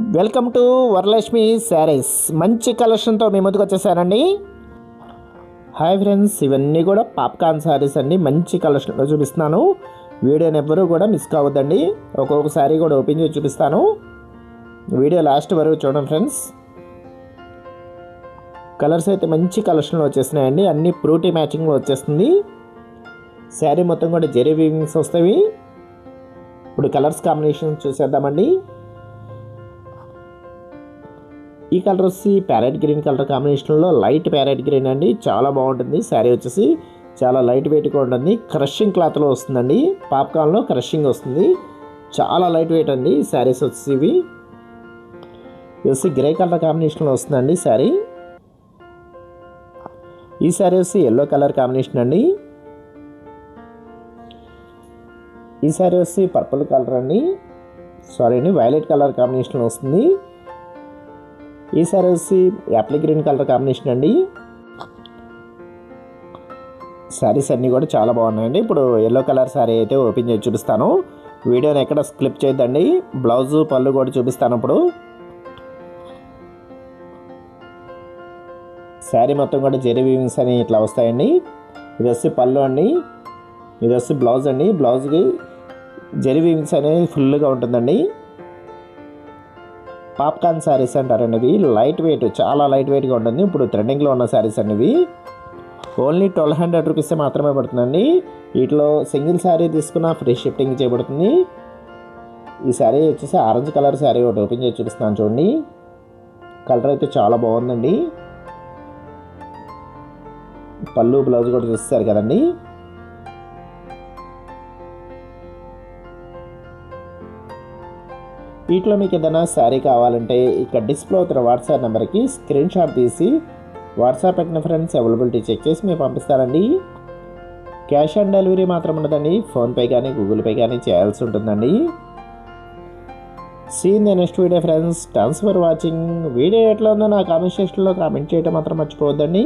Welcome to Varalakshmi saris. మంచి కలెక్షన్తో మీ ముందుకు వచ్చేసానండి. హాయ్ ఫ్రెండ్స్ ఇవన్నీ కూడా పాప్కార్న్ శారీస్ అండి. మంచి కలెక్షన్లో చూపిస్తున్నాను. వీడియోని ఎవ్వరూ కూడా మిస్ కావద్దండి. ఒక్కొక్క శారీ కూడా ఓపెన్ చేసి చూపిస్తాను. వీడియో లాస్ట్ వరకు చూడండి ఫ్రెండ్స్. కలర్స్ అయితే మంచి కలెక్షన్లో వచ్చేసినాయండి. అన్ని ఫ్రూటీ మ్యాచింగ్లో వచ్చేస్తుంది. శారీ మొత్తం కూడా జెరీ వీవింగ్స్ వస్తాయి. ఇప్పుడు కలర్స్ కాంబినేషన్ చూసేద్దామండి. ఈ కలర్ వచ్చి ప్యారెట్ గ్రీన్ కలర్ కాంబినేషన్లో లైట్ ప్యారెట్ గ్రీన్ అండి. చాలా బాగుంటుంది. శారీ వచ్చేసి చాలా లైట్ వెయిట్గా ఉంటుంది. క్రషింగ్ క్లాత్లో వస్తుందండి. పాప్కార్న్లో క్రషింగ్ వస్తుంది. చాలా లైట్ వెయిట్ అండి శారీస్ వచ్చేసి ఇవి. వచ్చి గ్రే కలర్ కాంబినేషన్లో వస్తుందండి శారీ. ఈ శారీ వచ్చి ఎల్లో కలర్ కాంబినేషన్ అండి. ఈ శారీ వచ్చి పర్పుల్ కలర్ అండి. సారీ అండి వైలెట్ కలర్ కాంబినేషన్లో వస్తుంది. ఈ సారీ వచ్చి యాప్లి గ్రీన్ కలర్ కాంబినేషన్ అండి. శారీస్ అన్నీ కూడా చాలా బాగున్నాయండి. ఇప్పుడు ఎల్లో కలర్ శారీ అయితే ఓపెన్ చేసి చూపిస్తాను. వీడియోని ఎక్కడ స్క్లిప్ చేయొద్దండి. బ్లౌజు పళ్ళు కూడా చూపిస్తాను ఇప్పుడు. శారీ మొత్తం కూడా జెరీ వీవింగ్స్ అని ఇట్లా వస్తాయండి. ఇది వచ్చి పళ్ళు అండి. ఇది వచ్చి బ్లౌజ్ అండి. బ్లౌజ్కి జెరీ వీవింగ్స్ అనేది ఫుల్గా ఉంటుందండి. పాప్కార్న్ శారీస్ అంటారండి ఇవి. లైట్ వెయిట్ చాలా లైట్ వెయిట్గా ఉంటుంది. ఇప్పుడు ట్రెండింగ్లో ఉన్న శారీస్ అండి ఇవి. ఓన్లీ ట్వెల్వ్ హండ్రెడ్ రూపీస్ మాత్రమే పడుతుందండి. వీటిలో సింగిల్ శారీ తీసుకున్న ఫ్రీ షిఫ్టింగ్ చేయబడుతుంది. ఈ శారీ వచ్చేసి ఆరెంజ్ కలర్ శారీ ఒకటి ఓపెన్ చేసి చూపిస్తున్నాను చూడండి. కలర్ అయితే చాలా బాగుందండి. పళ్ళు బ్లౌజ్ కూడా చూస్తారు కదండి. వీటిలో మీకు ఏదైనా శారీ కావాలంటే ఇక్కడ డిస్ప్లే అవుతున్న వాట్సాప్ నెంబర్కి స్క్రీన్ షాట్ తీసి వాట్సాప్ పెట్టిన ఫ్రెండ్స్ అవైలబిలిటీ చెక్ చేసి మీరు పంపిస్తారండి. క్యాష్ ఆన్ డెలివరీ మాత్రం ఉండదండి. ఫోన్పే కానీ గూగుల్ పే కానీ చేయాల్సి ఉంటుందండి. Seen the next video friends thanks for watching video ఎట్లా ఉందో నా కామెంట్ సెక్షన్లో కామెంట్ చేయడం మాత్రం మర్చిపోవద్దండి.